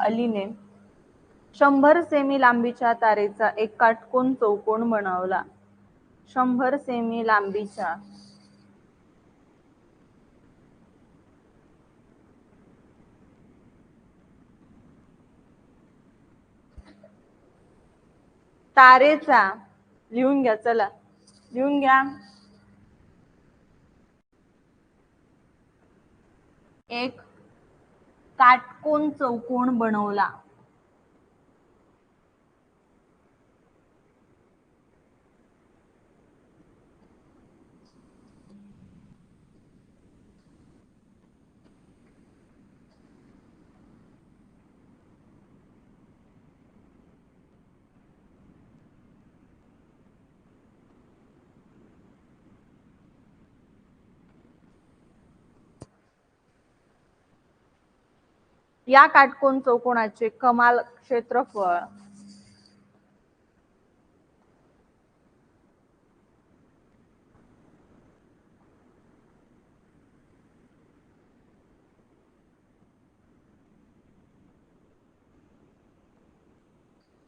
अलीने शंभर सेमी लांबीच्या तारेचा एक काटकोन चौकोन बनवला. शंभर सेमी लांबीच्या तारेचा लिहून घ्या चला. लिहून घ्या. एक काटकोन चौकोन बनवला. या काटकोन चौकोनाचे कमाल क्षेत्रफळ.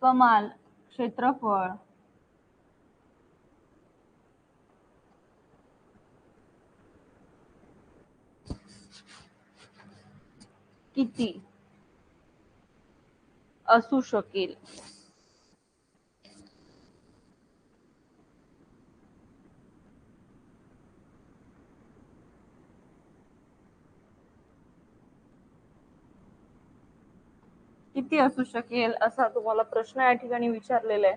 कमाल क्षेत्रफळ. किती? असू शकेल. किती असू शकेल असा तुम्हाला प्रश्न या ठिकाणी विचारलेला आहे.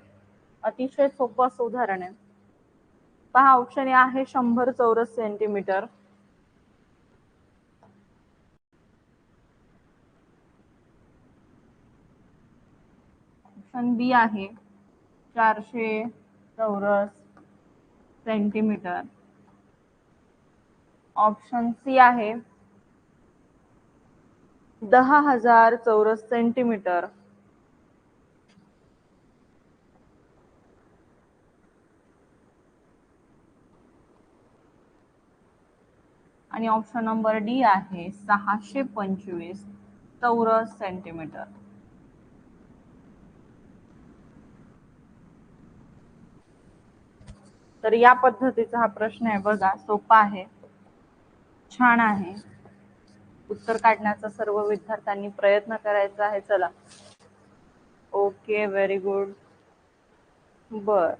अतिशय सोपं असं उदाहरण आहे. पहा ऑप्शन आहे शंभर चौरस सेंटीमीटर ऑप्शन बी आहे. चारशे चौरस सेंटीमीटर ऑप्शन सी आहे. दहा हजार चौरस सेंटीमीटर आणि ऑप्शन नंबर डी आहे. सहाशे पंचवीस चौरस सेंटीमीटर तर या पद्धतीचा हा प्रश्न आहे बघा सोपा आहे. छान आहे. उत्तर काढण्याचा सर्व विद्यार्थ्यांनी प्रयत्न करायचा आहे. चला. ओके व्हेरी गुड बर.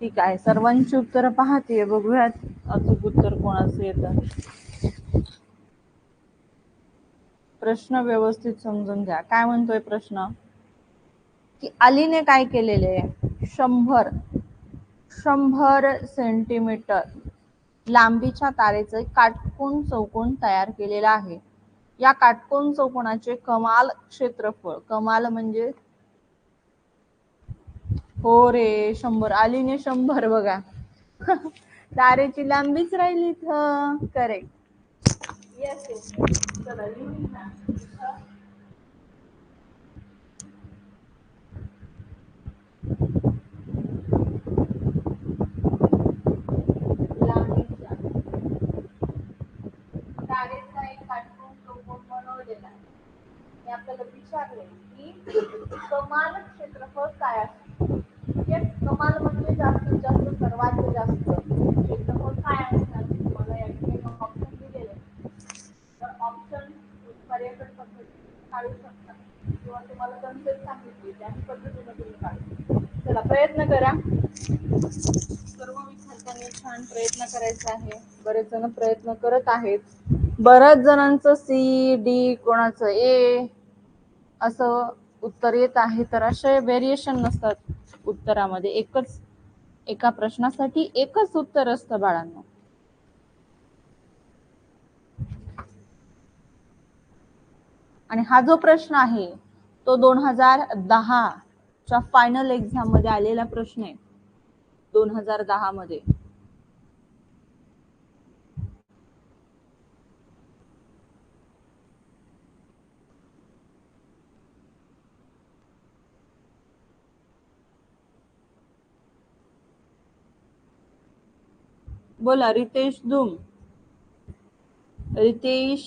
ठीक आहे. सर्वांची उत्तर पाहते बघूयात. अचूक उत्तर कोणाचं येतं? प्रश्न व्यवस्थित समजून घ्या. काय म्हणतोय प्रश्न? की अलीने काय केलेले शंभर. शंभर सेंटीमीटर लांबीच्या तारेचे काटकोन चौकोन तयार केलेला आहे. या काटकोन चौकोनाचे कमाल क्षेत्रफळ कमाल म्हणजे हो रे शंभर आलीने शंभर बघा. तारेची लांबीच राहिली इथं. करेक्ट येस येस चला लिहून घ्या. लांबीच्या तारेचा एक काटकोन चौकोन बनवलेला आहे हे आपल्याला विचारले की कमाल क्षेत्रफळ काय आहे म्हणजे कमाल म्हणजे जास्तीत जास्त सर्वात जास्त. क्षेत्रफळ काय असणार? तुम्हाला या ठिकाणी ऑप्शन दिलेले. तर ऑप्शन पर्यटन पद्धती काढू शकता. किंवा तुम्हाला कन्सेप्ट सांगितली त्या पद्धतीने तुम्ही काढू चला प्रयत्न करा. सर्व विद्यार्थ्यांनी छान प्रयत्न करायचा आहे. बरेच जण प्रयत्न करत आहेत. बऱ्याच जणांचं सी डी कोणाचं ए असं उत्तर येत आहे तर असे व्हेरिएशन नसतात उत्तरामध्ये. एकच एका प्रश्नासाठी एकच उत्तर असतं बाळांना. आणि हा जो प्रश्न आहे तो दोन हजार दहा च्या फायनल एक्झाममध्ये आलेला प्रश्न आहे. दोन हजार दहा मध्ये. बोला रितेश धूम रितेश.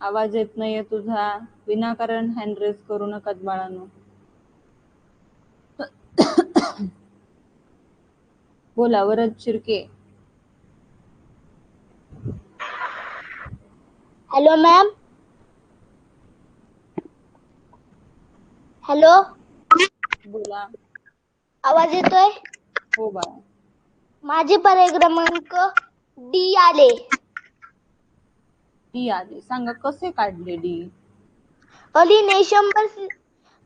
आवाज येत नाहीये तुझा. विनाकारण हँड रेस करू नका बाळानो. बोला Varad Shirke. Hello ma'am hello बोला. आवाज येतोय? हो बाळा. माझे पर्याय क्रमांक डी आले. डी आले. सांगा कसे काढले डी? अलीने शंभर से-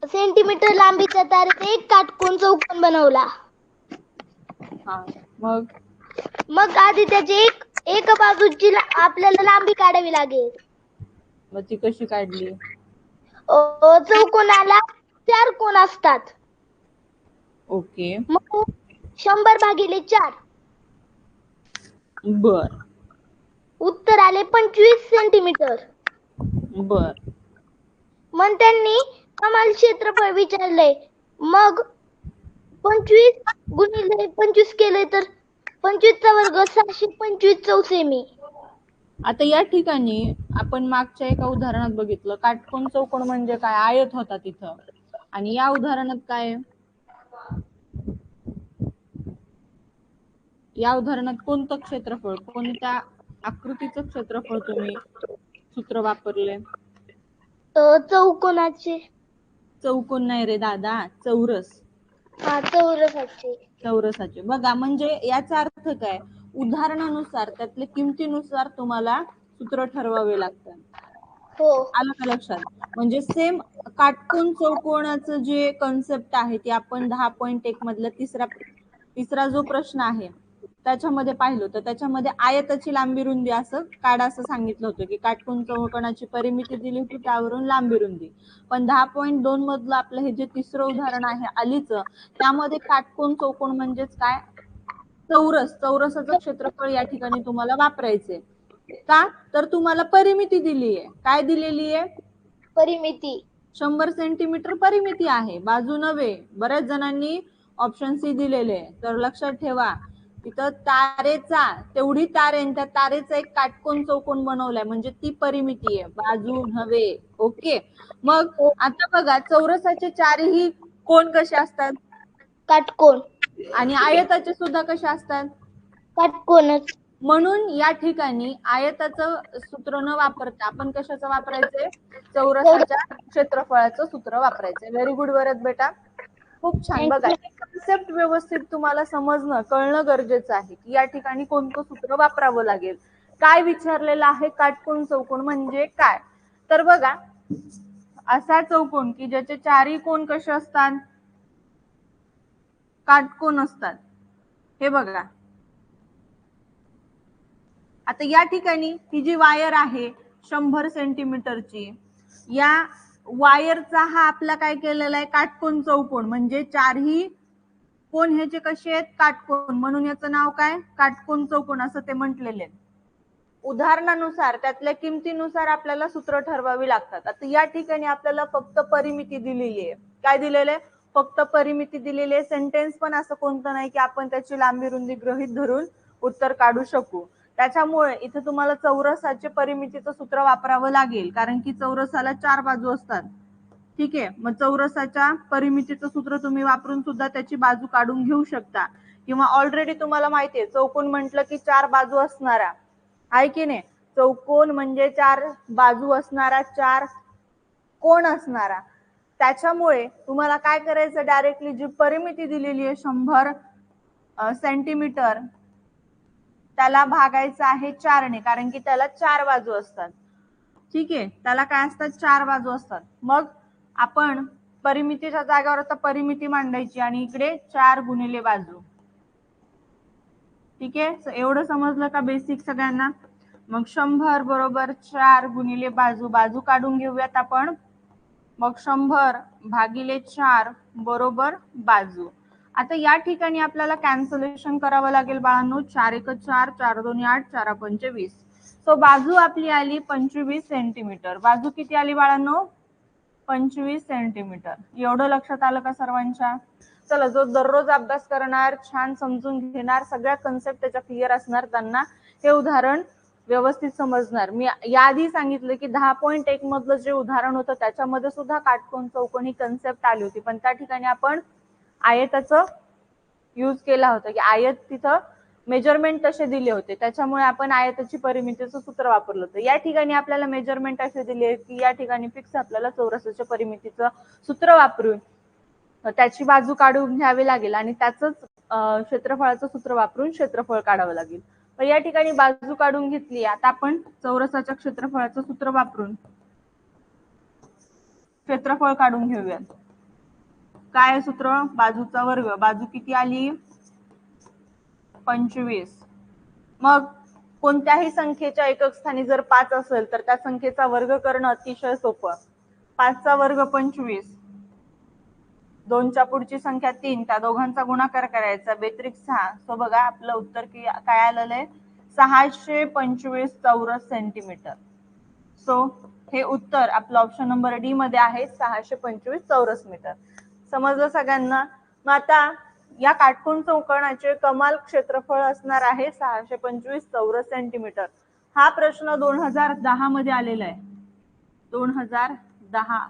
सेंटीमीटर लांबीच्या तारेत एक काटकोन चौकोन बनवला. हा मग? मग आधी त्याची एक एक बाजूची ला- आपल्याला लांबी काढावी लागेल. मग ती कशी काढली? अ, चौकोनाला चार कोण असतात? ओके. मग शंभर भागिले चार. बर. उत्तर आले पंचवीस सेंटीमीटर बर. मग त्यांनी कमाल क्षेत्रफळ विचारलंय. मग पंचवीस गुणिले पंचवीस केले तर? पंचवीसचा वर्ग सहाशे पंचवीस चौसेमी आता या ठिकाणी आपण मागच्या एका उदाहरणात बघितलं काटकोन चौकोन म्हणजे काय? आयत होता तिथं. आणि या उदाहरणात काय? या उदाहरणात कोणतं क्षेत्रफळ कोणत्या आकृतीचं क्षेत्रफळ तुम्ही सूत्र वापरले चौकोनाचे. चौकोन नाही रे दादा चौरस. हा चौरसाचे. चौरसाचे. बघा म्हणजे याचा अर्थ काय? उदाहरणानुसार त्यातल्या किमतीनुसार तुम्हाला सूत्र ठरवावे लागतात. हो. आलं का लक्षात? म्हणजे सेम काटकोन चौकोनाचं जे कन्सेप्ट आहे ते आपण दहा पॉईंट एक मधला तिसरा तिसरा जो प्रश्न आहे त्याच्यामध्ये पाहिलं तर त्याच्यामध्ये आयताची लांबी रुंदी असं काढा असं सांगितलं होतं की काटकोन चौकोनाची परिमिती दिली होती त्यावरून लांबी रुंदी. पण दहा पॉईंट दोन मधलं आपलं हे जे तिसरं उदाहरण आहे अलीचं त्यामध्ये काटकोन चौकोन म्हणजेच काय? चौरस. चौरसाचं क्षेत्रफळ या ठिकाणी तुम्हाला वापरायचे का? तर तुम्हाला परिमिती दिली आहे काय दिलेली आहे परिमिती. शंभर सेंटीमीटर परिमिती आहे. बाजू नव्हे. बऱ्याच जणांनी ऑप्शन सी दिलेले. तर लक्षात ठेवा. तिथं तारेचा तेवढी तारे त्या तारेचा एक काटकोन चौकोन बनवलाय. म्हणजे ती परिमिती आहे. बाजू नव्हे ओके. मग आता बघा चौरसाचे चारही कोण कसे असतात? काटकोन. आणि आयताचे सुद्धा कसे असतात? काटकोनच. म्हणून या ठिकाणी आयताचं सूत्र न वापरता आपण कशाचं वापरायचंय? चौरसाच्या क्षेत्रफळाचं सूत्र वापरायचंय. व्हेरी गुड वरद बेटा. खूप छान. बघा कन्सेप्ट व्यवस्थित तुम्हाला समजणं कळणं गरजेचं आहे की या ठिकाणी कोणतं सूत्र वापरावं लागेल? काय विचारलेलं आहे काटकोन चौकोन म्हणजे काय? तर बघा असा चौकोन की ज्याचे चारही कोण कसे असतात? काटकोन असतात. हे बघा. आता या ठिकाणी ही जी वायर आहे शंभर सेंटीमीटरची या वायरचा हा आपला काय केलेला आहे? काटकोन चौकोन. म्हणजे चारही कोण ह्याचे कसे आहेत? काटकोन. म्हणून याचं नाव काय? काटकोन चौकोन असं ते म्हटलेले उदाहरणानुसार त्यातल्या किमतीनुसार आपल्याला सूत्र ठरवावी लागतात. आता या ठिकाणी आपल्याला फक्त परिमिती दिलेली आहे. काय दिलेलं आहे? फक्त परिमिती दिलेली आहे. सेंटेन्स पण असं कोणतं नाही की आपण त्याची लांबी रुंदी गृहित धरून उत्तर काढू शकू. त्याच्यामुळे इथे तुम्हाला चौरसाचे परिमितीचं सूत्र वापरावं लागेल. कारण की चौरसाला चार बाजू असतात. ठीक आहे? मग चौरसाच्या परिमितीचं सूत्र तुम्ही वापरून सुद्धा त्याची बाजू काढून घेऊ शकता. किंवा ऑलरेडी तुम्हाला माहिती आहे चौकोन म्हटलं की चार बाजू असणारा. आहे की नाही? चौकोन म्हणजे चार बाजू असणारा चार कोण असणारा. त्याच्यामुळे तुम्हाला काय करायचं? डायरेक्टली जी परिमिती दिलेली आहे शंभर सेंटीमीटर त्याला भागायचं आहे चारने कारण की त्याला चार बाजू असतात. ठीक आहे? त्याला काय असतात? चार बाजू असतात. मग आपण परिमितीच्या जागेवर आता परिमिती मांडायची आणि इकडे चार गुणिले बाजू. ठीक आहे? एवढं समजलं का बेसिक सगळ्यांना? मग शंभर बरोबर चार गुणिले बाजू. बाजू काढून घेऊयात आपण. मग शंभर भागिले चार बरोबर बाजू. आता या ठिकाणी आपल्याला कॅन्सलेशन करावं लागेल बाळांनो. चार एक चार चार दोन आठ चार पंचवीस. सो बाजू आपली आली पंचवीस सेंटीमीटर बाजू किती आली बाळांनो? पंचवीस सेंटीमीटर एवढं लक्षात आलं का सर्वांच्या? चला जो दररोज अभ्यास करणार छान समजून घेणार सगळ्या कन्सेप्ट त्याच्या क्लिअर असणार त्यांना हे उदाहरण व्यवस्थित समजणार. मी याआधी सांगितलं की दहा पॉईंट एक मधलं जे उदाहरण होतं त्याच्यामध्ये सुद्धा काटकोन चौकोन ही कन्सेप्ट आली होती. पण त्या ठिकाणी आपण आयताचं यूज केला होता की आयत तिथं मेजरमेंट तसे दिले होते. त्याच्यामुळे आपण आयताची परिमितीचं सूत्र वापरलं होतं. या ठिकाणी आपल्याला मेजरमेंट असे दिले की या ठिकाणी फिक्स आपल्याला चौरसाच्या परिमितीचं सूत्र वापरून त्याची बाजू काढून घ्यावी लागेल आणि त्याचंच क्षेत्रफळाचं सूत्र वापरून क्षेत्रफळ काढावं लागेल. तर या ठिकाणी बाजू काढून घेतली. आता आपण चौरसाच्या क्षेत्रफळाचं सूत्र वापरून क्षेत्रफळ काढून घेऊयात. काय सूत्र? बाजूचा वर्ग. बाजू किती आली? पंचवीस. मग कोणत्याही संख्येच्या एकक स्थानी जर पाच असेल तर त्या संख्येचा वर्ग करणं अतिशय सोपं. पाचचा वर्ग पंचवीस. दोनच्या पुढची संख्या तीन. त्या दोघांचा गुणाकार करायचा. बेत्रिक सहा. सो बघा आपलं उत्तर काय आलेलं आहे? सहाशे पंचवीस चौरस सेंटीमीटर. सो हे उत्तर आपलं ऑप्शन नंबर डी मध्ये आहे. सहाशे पंचवीस चौरस मीटर. समजलं सगळ्यांना? मग आता या काटकोण चौकोनाचे कमाल क्षेत्रफळ असणार आहे सहाशे पंचवीस चौरस सेंटीमीटर हा प्रश्न दोन हजार दहा मध्ये आलेला आहे. दोन हजार दहा.